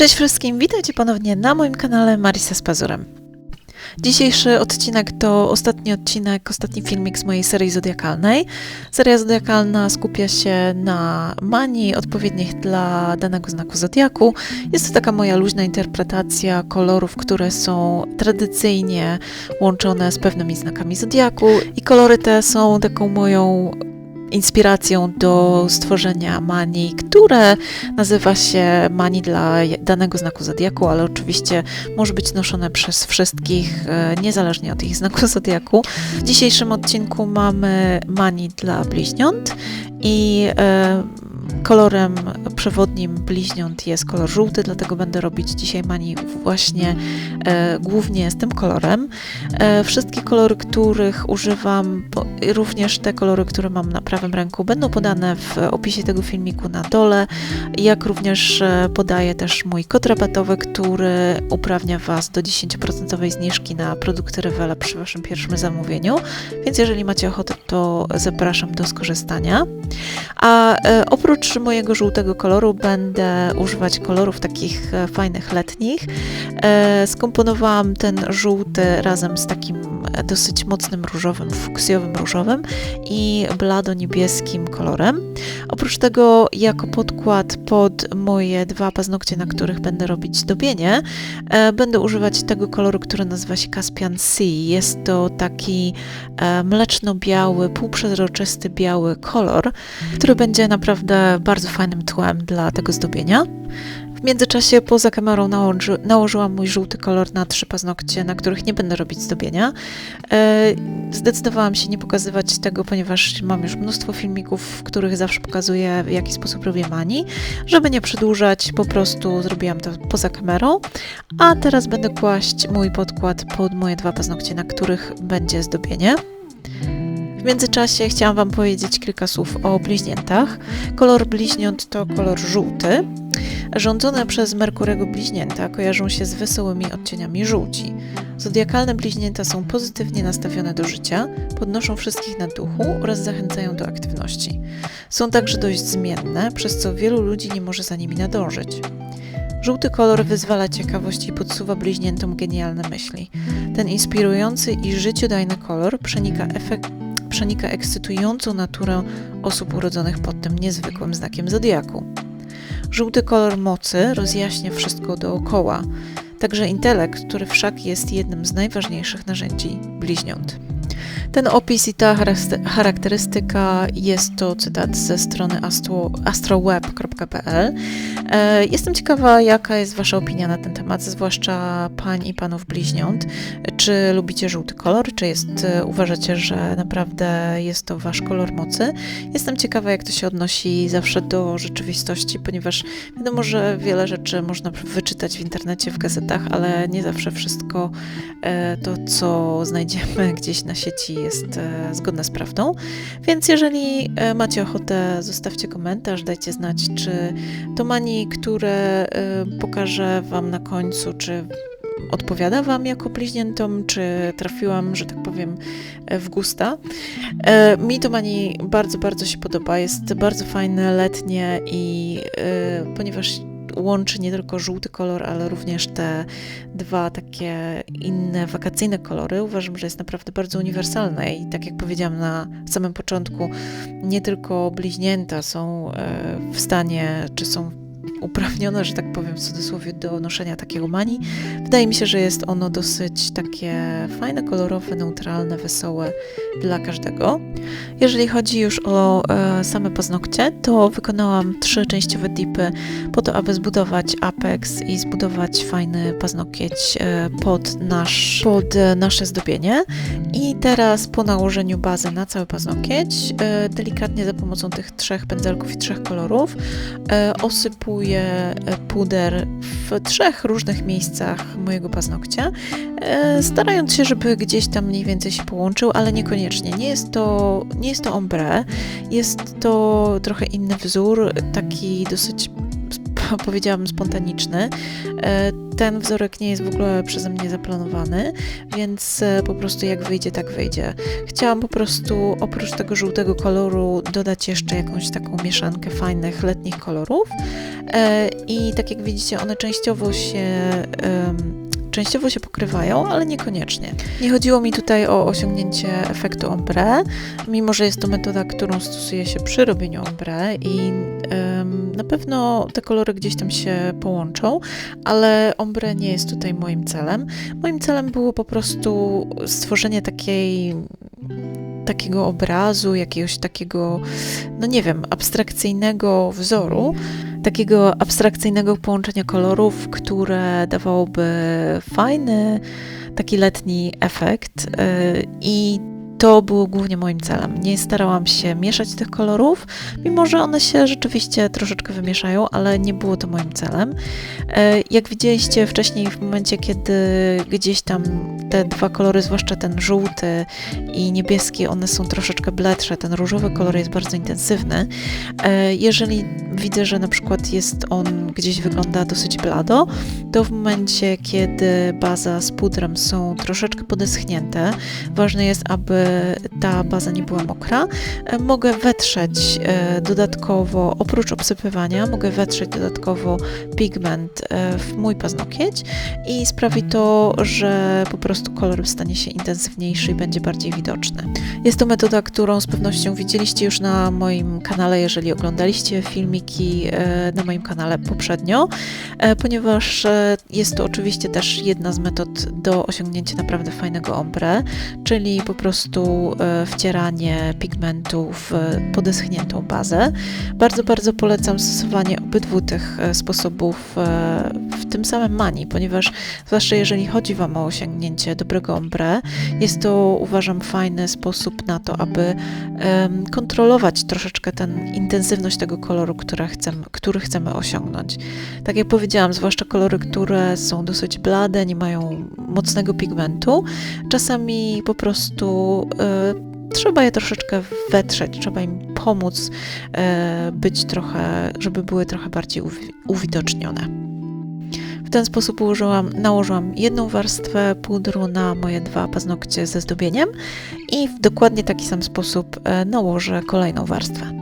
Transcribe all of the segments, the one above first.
Cześć wszystkim, witajcie ponownie na moim kanale Marisa z Pazurem. Dzisiejszy odcinek to ostatni odcinek, ostatni filmik z mojej serii zodiakalnej. Seria zodiakalna skupia się na manii odpowiednich dla danego znaku zodiaku. Jest to taka moja luźna interpretacja kolorów, które są tradycyjnie łączone z pewnymi znakami zodiaku i kolory te są taką moją inspiracją do stworzenia manii, które nazywa się manii dla danego znaku zodiaku, ale oczywiście może być noszone przez wszystkich, e, niezależnie od ich znaku zodiaku. W dzisiejszym odcinku mamy manii dla bliźniąt i e, Kolorem przewodnim bliźniąt jest kolor żółty, dlatego będę robić dzisiaj mani właśnie e, głównie z tym kolorem. E, wszystkie kolory, których używam, bo, również te kolory, które mam na prawym ręku, będą podane w opisie tego filmiku na dole, jak również e, podaję też mój kod rabatowy, który uprawnia Was do 10% zniżki na produkty Revela przy Waszym pierwszym zamówieniu, więc jeżeli macie ochotę, to zapraszam do skorzystania. A e, oprócz oprócz mojego żółtego koloru będę używać kolorów takich e, fajnych letnich. E, skomponowałam ten żółty razem z takim dosyć mocnym różowym, fuksjowym różowym i blado-niebieskim kolorem. Oprócz tego jako podkład pod moje dwa paznokcie, na których będę robić zdobienie, będę używać tego koloru, który nazywa się Caspian Sea. Jest to taki mleczno-biały, półprzezroczysty biały kolor, który będzie naprawdę bardzo fajnym tłem dla tego zdobienia. W międzyczasie poza kamerą nałoży, nałożyłam mój żółty kolor na trzy paznokcie, na których nie będę robić zdobienia. E, zdecydowałam się nie pokazywać tego, ponieważ mam już mnóstwo filmików, w których zawsze pokazuję, w jaki sposób robię mani. Żeby nie przedłużać, po prostu zrobiłam to poza kamerą. A teraz będę kłaść mój podkład pod moje dwa paznokcie, na których będzie zdobienie. W międzyczasie chciałam Wam powiedzieć kilka słów o bliźniętach. Kolor bliźniąt to kolor żółty. Rządzone przez Merkurego bliźnięta kojarzą się z wesołymi odcieniami żółci. Zodiakalne bliźnięta są pozytywnie nastawione do życia, podnoszą wszystkich na duchu oraz zachęcają do aktywności. Są także dość zmienne, przez co wielu ludzi nie może za nimi nadążyć. Żółty kolor wyzwala ciekawość i podsuwa bliźniętom genialne myśli. Ten inspirujący i życiodajny kolor przenika efekt przenika ekscytującą naturę osób urodzonych pod tym niezwykłym znakiem zodiaku. Żółty kolor mocy rozjaśnia wszystko dookoła, także intelekt, który wszak jest jednym z najważniejszych narzędzi bliźniąt. Ten opis i ta charakterystyka jest to cytat ze strony astro, astroweb.pl. E, jestem ciekawa, jaka jest Wasza opinia na ten temat, zwłaszcza pań i panów bliźniąt. Czy lubicie żółty kolor? Czy jest, e, uważacie, że naprawdę jest to Wasz kolor mocy? Jestem ciekawa, jak to się odnosi zawsze do rzeczywistości, ponieważ wiadomo, że wiele rzeczy można wyczytać w internecie, w gazetach, ale nie zawsze wszystko e, to, co znajdziemy gdzieś na sieci, jest e, zgodne z prawdą. Więc jeżeli e, macie ochotę, zostawcie komentarz, dajcie znać, czy to mani, które e, pokażę Wam na końcu, czy odpowiada Wam jako bliźniętom, czy trafiłam, że tak powiem, w gusta. Mi to mani bardzo, bardzo się podoba. Jest bardzo fajne, letnie i ponieważ łączy nie tylko żółty kolor, ale również te dwa takie inne wakacyjne kolory. Uważam, że jest naprawdę bardzo uniwersalne i tak jak powiedziałam na samym początku, nie tylko bliźnięta są e, w stanie, czy są uprawnione, że tak powiem w cudzysłowie, do noszenia takiego mani. Wydaje mi się, że jest ono dosyć takie fajne, kolorowe, neutralne, wesołe dla każdego. Jeżeli chodzi już o e, same paznokcie, to wykonałam trzy częściowe dipy po to, aby zbudować apex i zbudować fajny paznokieć e, pod, nasz, pod e, nasze zdobienie. I teraz po nałożeniu bazy na cały paznokieć, e, delikatnie za pomocą tych trzech pędzelków i trzech kolorów e, osypuję E, puder w trzech różnych miejscach mojego paznokcia, starając się, żeby gdzieś tam mniej więcej się połączył, ale niekoniecznie. Nie jest to, nie jest to ombre, jest to trochę inny wzór, taki dosyć powiedziałabym, spontaniczny. E, ten wzorek nie jest w ogóle przeze mnie zaplanowany, więc e, po prostu jak wyjdzie, tak wyjdzie. Chciałam po prostu oprócz tego żółtego koloru dodać jeszcze jakąś taką mieszankę fajnych letnich kolorów. E, I tak jak widzicie, one częściowo się. Częściowo się pokrywają, ale niekoniecznie. Nie chodziło mi tutaj o osiągnięcie efektu ombre, mimo że jest to metoda, którą stosuje się przy robieniu ombre i pewno te kolory gdzieś tam się połączą, ale ombre nie jest tutaj moim celem. Moim celem było po prostu stworzenie takiej takiego obrazu, jakiegoś takiego, no nie wiem, abstrakcyjnego wzoru, takiego abstrakcyjnego połączenia kolorów, które dawałoby fajny, taki letni efekt. yy, I to było głównie moim celem. Nie starałam się mieszać tych kolorów, mimo że one się rzeczywiście troszeczkę wymieszają, ale nie było to moim celem. E, Jak widzieliście wcześniej, w momencie, kiedy gdzieś tam te dwa kolory, zwłaszcza ten żółty i niebieski, one są troszeczkę bledsze, ten różowy kolor jest bardzo intensywny. E, Jeżeli widzę, że na przykład jest on gdzieś wygląda dosyć blado, to w momencie, kiedy baza z pudrem są troszeczkę podeschnięte, ważne jest, aby ta baza nie była mokra. E, Mogę wetrzeć e, dodatkowo, oprócz obsypywania, mogę wetrzeć dodatkowo pigment e, w mój paznokieć i sprawi to, że po prostu kolor stanie się intensywniejszy i będzie bardziej widoczny. Jest to metoda, którą z pewnością widzieliście już na moim kanale, jeżeli oglądaliście filmiki e, na moim kanale poprzednio, e, ponieważ e, jest to oczywiście też jedna z metod do osiągnięcia naprawdę fajnego ombre, czyli po prostu wcieranie pigmentu w podeschniętą bazę. Bardzo, bardzo polecam stosowanie obydwu tych sposobów w tym samym mani, ponieważ zwłaszcza jeżeli chodzi Wam o osiągnięcie dobrego ombre, jest to uważam fajny sposób na to, aby kontrolować troszeczkę ten intensywność tego koloru, które chcemy, który chcemy osiągnąć. Tak jak powiedziałam, zwłaszcza kolory, które są dosyć blade, nie mają mocnego pigmentu, czasami po prostu e, trzeba je troszeczkę wetrzeć, trzeba im pomóc e, być trochę, żeby były trochę bardziej uwi- uwidocznione. W ten sposób ułożyłam, nałożyłam jedną warstwę pudru na moje dwa paznokcie ze zdobieniem i w dokładnie taki sam sposób e, nałożę kolejną warstwę.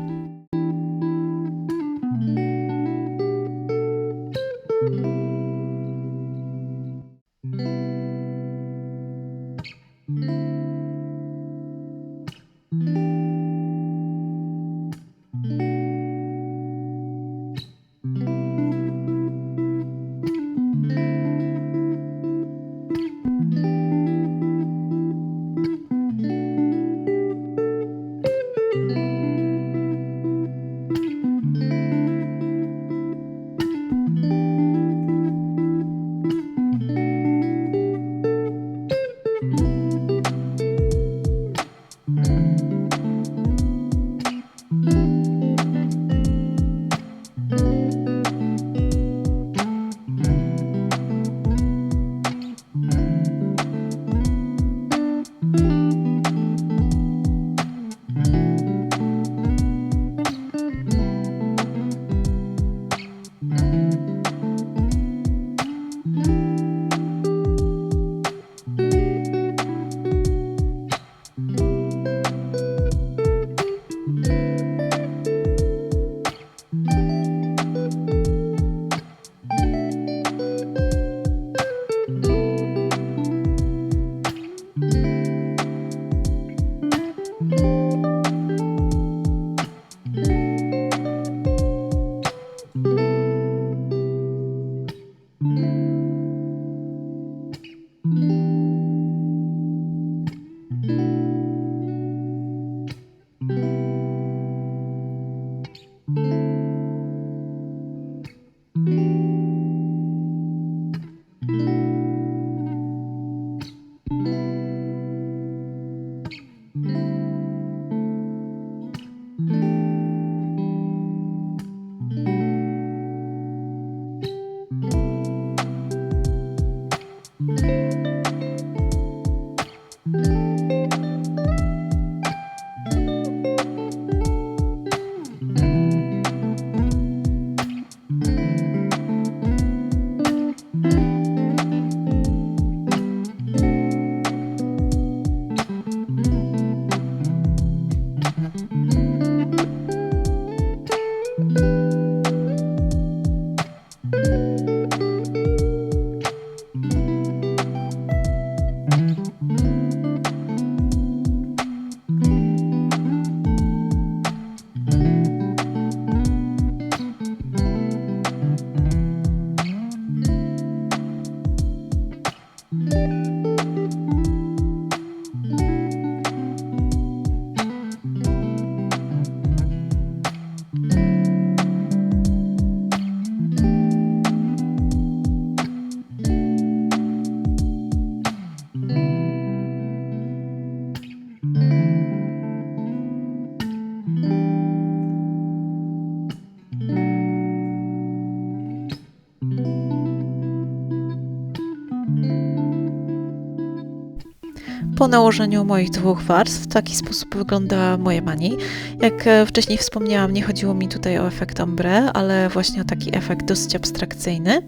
Po nałożeniu moich dwóch warstw. W taki sposób wygląda moje mani. Jak e, wcześniej wspomniałam, nie chodziło mi tutaj o efekt ombre, ale właśnie o taki efekt dosyć abstrakcyjny.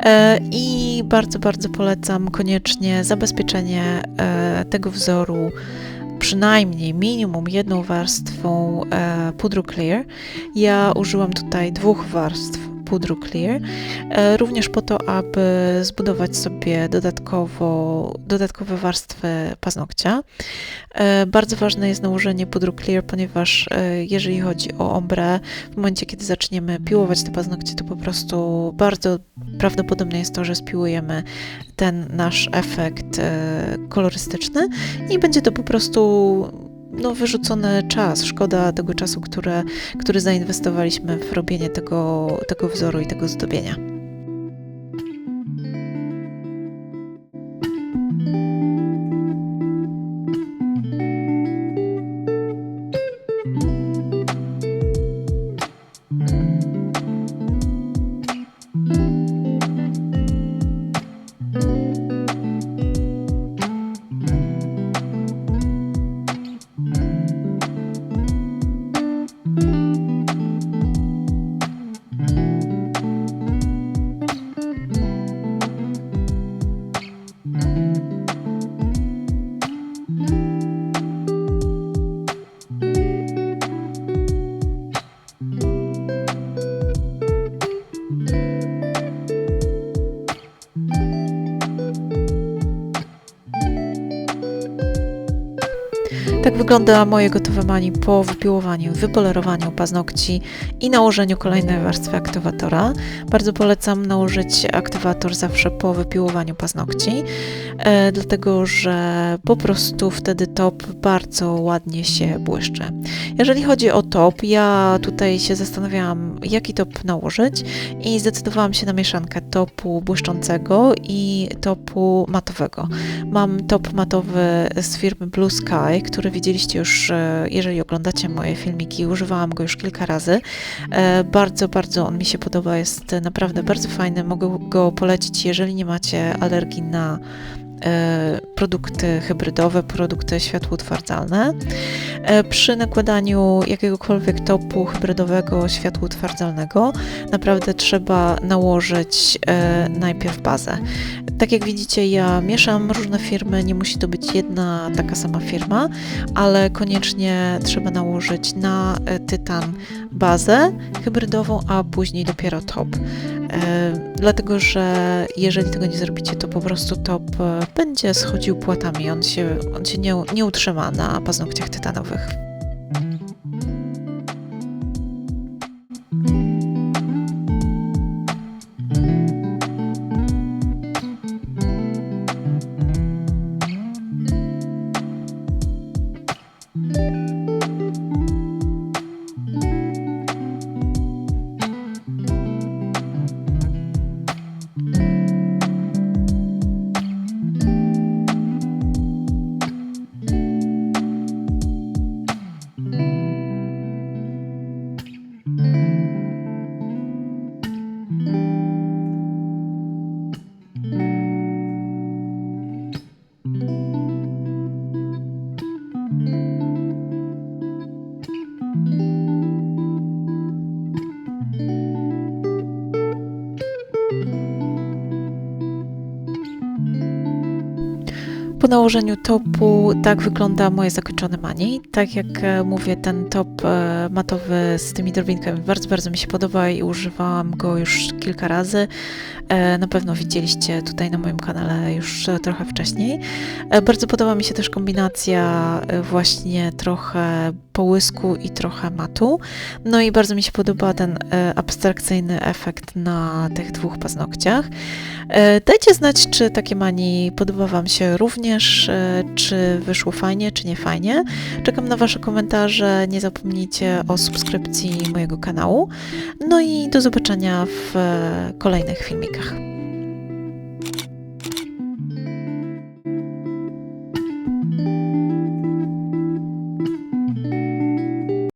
E, I bardzo, bardzo polecam koniecznie zabezpieczenie e, tego wzoru przynajmniej minimum jedną warstwą pudru clear. Ja użyłam tutaj dwóch warstw pudru clear, e, również po to, aby zbudować sobie dodatkowo, dodatkowe warstwy paznokcia. E, bardzo ważne jest nałożenie pudru clear, ponieważ e, jeżeli chodzi o ombre, w momencie kiedy zaczniemy piłować te paznokcie, to po prostu bardzo prawdopodobne jest to, że spiłujemy ten nasz efekt kolorystyczny i będzie to po prostu no, wyrzucony czas, szkoda tego czasu, które, który zainwestowaliśmy w robienie tego, tego wzoru i tego zdobienia. Wygląda moje gotowe mani po wypiłowaniu, wypolerowaniu paznokci i nałożeniu kolejnej warstwy aktywatora. Bardzo polecam nałożyć aktywator zawsze po wypiłowaniu paznokci, e, dlatego że po prostu wtedy top bardzo ładnie się błyszczy. Jeżeli chodzi o top, ja tutaj się zastanawiałam, jaki top nałożyć i zdecydowałam się na mieszankę topu błyszczącego i topu matowego. Mam top matowy z firmy Blue Sky, który widzieliście już, e, jeżeli oglądacie moje filmiki, używałam go już kilka razy. E, bardzo, bardzo on mi się podoba, jest naprawdę bardzo fajny. Mogę go polecić, jeżeli nie macie alergii na e, produkty hybrydowe, produkty światłotwardzalne. Przy nakładaniu jakiegokolwiek topu hybrydowego światłotwardzalnego naprawdę trzeba nałożyć najpierw bazę. Tak jak widzicie, ja mieszam różne firmy, nie musi to być jedna taka sama firma, ale koniecznie trzeba nałożyć na e, tytan bazę hybrydową, a później dopiero top. E, dlatego, że jeżeli tego nie zrobicie, to po prostu top e, będzie schodził płatami, on się, on się nie, nie utrzyma na paznokciach tytanowych. Nałożeniu topu tak wygląda moje zakończone mani. Tak jak e, mówię, ten top e, matowy z tymi drobinkami bardzo, bardzo mi się podoba i używałam go już kilka razy. E, na pewno widzieliście tutaj na moim kanale już trochę wcześniej. Bardzo podoba mi się też kombinacja właśnie trochę połysku i trochę matu. No i bardzo mi się podoba ten abstrakcyjny efekt na tych dwóch paznokciach. Dajcie znać, czy takie mani podoba Wam się również również, e, czy wyszło fajnie, czy nie fajnie. Czekam na Wasze komentarze. Nie zapomnijcie o subskrypcji mojego kanału. No i do zobaczenia w e, kolejnych filmikach.